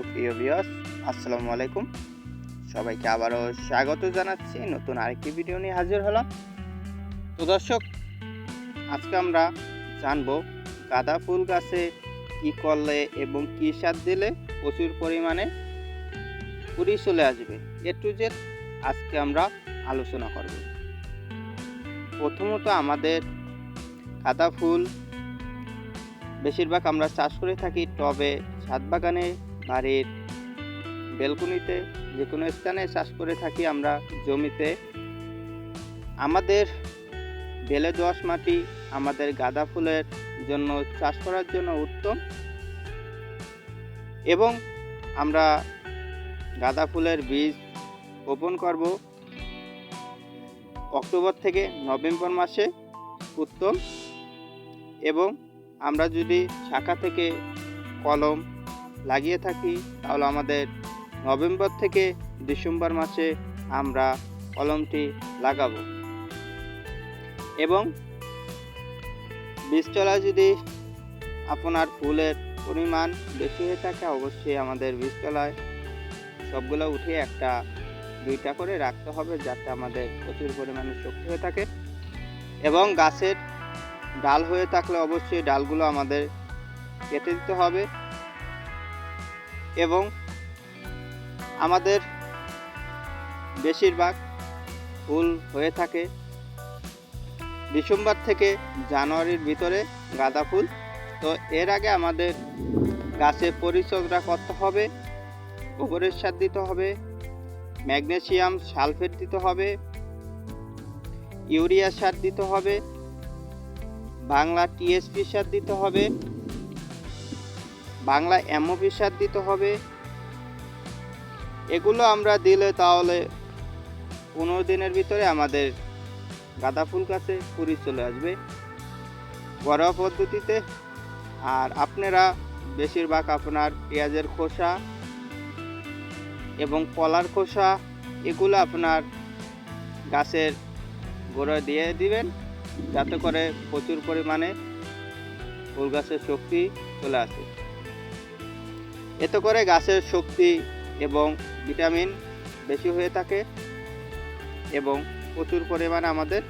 সুপ্রিয় বিয়স আসসালামু আলাইকুম। সবাইকে আবারও স্বাগত জানাচ্ছি, নতুন আরেকটি ভিডিও নিয়ে হাজির হলাম। তো দর্শক, আজকে আমরা জানব গাঁদা ফুল গাছে কী করলে এবং কী সার দিলে প্রচুর পরিমাণে কুড়ি চলে আসবে, এ টু জেড আজকে আমরা আলোচনা করব। প্রথমত আমাদের গাঁদা ফুল, বেশিরভাগ আমরা চাষ করে থাকি টবে ছাদ বাগানে বাড়ির বেলকুনিতে যে কোনো স্থানে চাষ করে থাকি আমরা জমিতে। আমাদের বেলে দোয়াশ মাটি আমাদের গাঁদা ফুলের জন্য চাষ করার জন্য উত্তম। এবং আমরা গাঁদা ফুলের বীজ বপন করব। অক্টোবর থেকে নভেম্বর মাসে উত্তম। এবং আমরা যদি শাখা থেকে কলম লাগিয়ে থাকি, তাহলে আমাদের নভেম্বর থেকে ডিসেম্বর মাসে আমরা কলমটি লাগাবো। এবং বীজতলা যদি আপনার ফুলের পরিমাণ বেশি হয়ে থাকে, অবশ্যই আমাদের বীজতলায় সবগুলো উঠে একটা, দুইটা করে রাখতে হবে যাতে আমাদের প্রচুর পরিমাণে শক্তি হয়ে থাকে। এবং গাছের ডাল হয়ে থাকলে অবশ্যই ডালগুলো আমাদের কেটে দিতে হবে। এবং আমাদের বেশিরভাগ ফুল হয়ে থাকে। ডিসেম্বর থেকে জানুয়ারির ভিতরে গাঁদা ফুল। তো এর আগে আমাদের গাছে পরিচর্যা করতে হবে, গোবরের সার দিতে হবে, ম্যাগনেসিয়াম সালফেট দিতে হবে, ইউরিয়া সার দিতে হবে, বাংলা টিএসপি সার দিতে হবে বাংলা এমওপি সার দিতে হবে। এগুলো আমরা দিলে তাহলে পনেরো দিনের ভিতরে আমাদের গাঁদা ফুল গাছে কুড়ি চলে আসবে। ঘরোয়া পদ্ধতিতে আর আপনারা বেশিরভাগ আপনার পেঁয়াজের খোসা এবং কলার খোসা এগুলো আপনার গাছের গোড়ায় দিয়ে দিবেন, যাতে করে প্রচুর পরিমাণে ফুল গাছের শক্তি চলে আসে। এতে করে গাছের শক্তি এবং ভিটামিন বেশি হয়ে থাকে এবং প্রচুর পরিমাণে আমাদের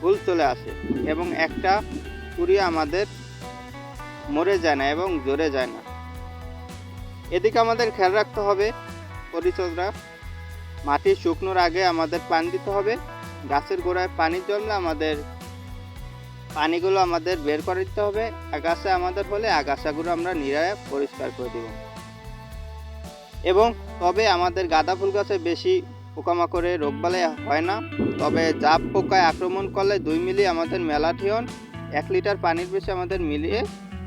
ফুল চলে আসে এবং একটা কুড়ি আমাদের মরে যায় না এবং জোরে যায় না। এদিকে আমাদের খেয়াল রাখতে হবে, পরিচর্যা। মাটি শুকনোর আগে আমাদের পানি দিতে হবে। গাছের গোড়ায় পানি জমলে আমাদের পানিগুলো আমাদের বের করে দিতে হবে, আগাছা আমাদের হলে আগাছাগুলো আমরা নিরায় পরিষ্কার করে দেব। এবং তবে আমাদের গাঁদা ফুল গাছে বেশি পোকামাকড়ে রোগবালাই হয় না, তবে জাপ পোকায় আক্রমণ করলে দুই মিলি আমাদের মেলাথিয়ন এক লিটার পানির বেশি আমাদের মিলিয়ে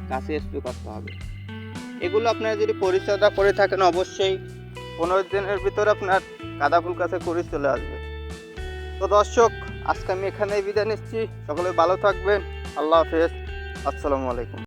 গাছে স্প্রে করতে হবে। এগুলো আপনারা যদি পরিচর্যা করে থাকেন, অবশ্যই পনেরো দিনের ভিতরে আপনার গাঁদা ফুল গাছে করে চলে আসবে। তো দর্শক আজকে আমি এখানেই বিদায় নিচ্ছি। সকলে ভালো থাকবেন। আল্লাহ হাফেজ। আসসালামু আলাইকুম।